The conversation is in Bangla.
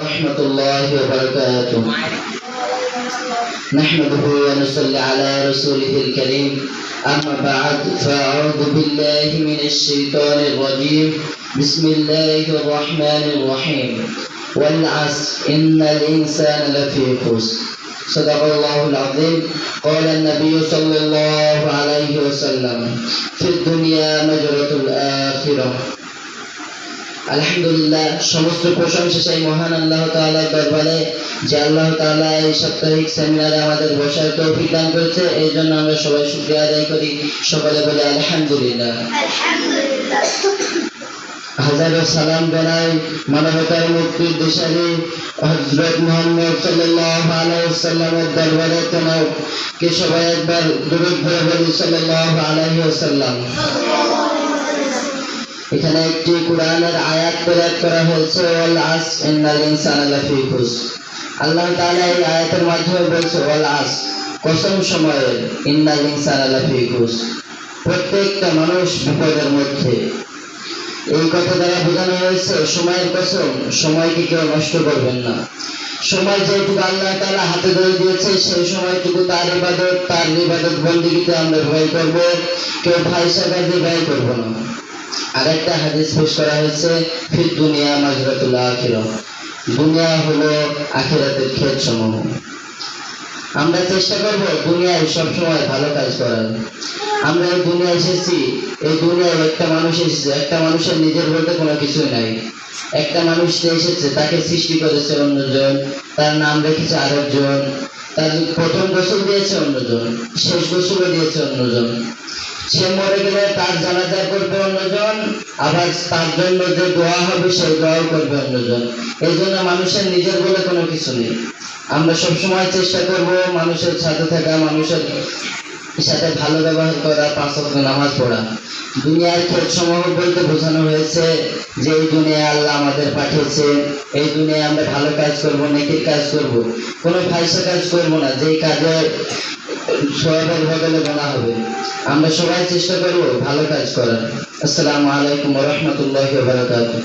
ورحمة الله وبركاته. نحمده ونصلي على رسوله الكريم. أما بعد فأعوذ بالله من الشيطان الرجيم. بسم الله الرحمن الرحيم. والعصر إن الإنسان لفي خسر. صدق الله العظيم. قال النبي صلى الله عليه وسلم في الدنيا مجرة الآخرة. আলহামদুলিল্লাহ সমস্ত প্রশংসা সেই মহান আল্লাহ তাআলার দরবারে যে আল্লাহ তাআলা এই সাপ্তাহিক সেমিনারে আমাদের বসার তৌফিক দান করেছে। এই জন্য আমরা সবাই শুকরিয়া আদায় করি। সকলে বলে আলহামদুলিল্লাহ। হাজারো সালাম জানাই মানবতার মুক্তির দিশারি হজরত মোহাম্মদ সাল্লাল্লাহু আলাইহি ওয়াসাল্লামের দরবারে তোমাকে সবাই একবার দুরূদ ভরে বলি সাল্লাল্লাহু আলাইহি ওয়াসাল্লাম। এখানে একটি কোরআনের আয়াত প্রয়োগ করা হয়েছে, ওয়াল ইন্নাল ইনসানা লাফি আল্লাহ তাআলা এই আয়াতের মাধ্যমে বলছে, ওয়াল কসম সময়ের ইন্নাল ইনসানা লাফি খুসর প্রত্যেকটা মানুষ বিপদের মধ্যে। এই কথা দ্বারা বোঝানো হয়েছে, সময়ের কসম, সময়কে কেউ নষ্ট করবেন না। সময় যেটুকু আল্লাহ তাআলা হাতে ধরে দিয়েছে, সেই সময়টুকু তার ইবাদত তার ইবাদত বন্দিগিতে আমরা ব্যয় করব। কেউ ভাইসা কাজে ব্যয় করব না। আরেকটা হাদিস পেশ করা হয়েছে, ফির দুনিয়া মাজরাতুল আখিরা দুনিয়া হলো আখিরাতের ক্ষেত সমূহ আমরা চেষ্টা করব দুনিয়ায় সবসময় ভালো কাজ করার। আমরা এই দুনিয়া এসেছি, এই দুনিয়ায় একটা মানুষ এসেছে, একটা মানুষের নিজের বলতে কোনো কিছুই নাই। একটা মানুষ এসেছে, তাকে সৃষ্টি করেছে অন্যজন, তার নাম রেখেছে আরেকজন, তার প্রথম গোসল দিয়েছে অন্যজন, শেষ গোসলও দিয়েছে অন্যজন। সে মরে গেলে তার জানাজা করবে অন্যজন, আবার তার জন্য যে দোয়া হবে সেই দোয়াও করবে অন্যজন। এই জন্য মানুষের নিজের বলে কোনো কিছু নেই। আমরা সবসময় চেষ্টা করব মানুষের সাথে থাকা, মানুষের সাথে ভালো ব্যবহার করা, পাঁচ নামাজ পড়া। দুনিয়ার ক্ষেত সমূহ বলতে বোঝানো হয়েছে যে এই দুনিয়ায় আল্লাহ আমাদের পাঠিয়েছে, এই দুনিয়ায় আমরা ভালো কাজ করব, নেকির কাজ করব। কোনো ফাইসা কাজ করব না। যেই কাজে সবের বদলে বলা হবে। আমরা সবাই চেষ্টা করব ভালো কাজ করার। আসসালামু আলাইকুম রহমতুল্লাহ বারাকাতুহ।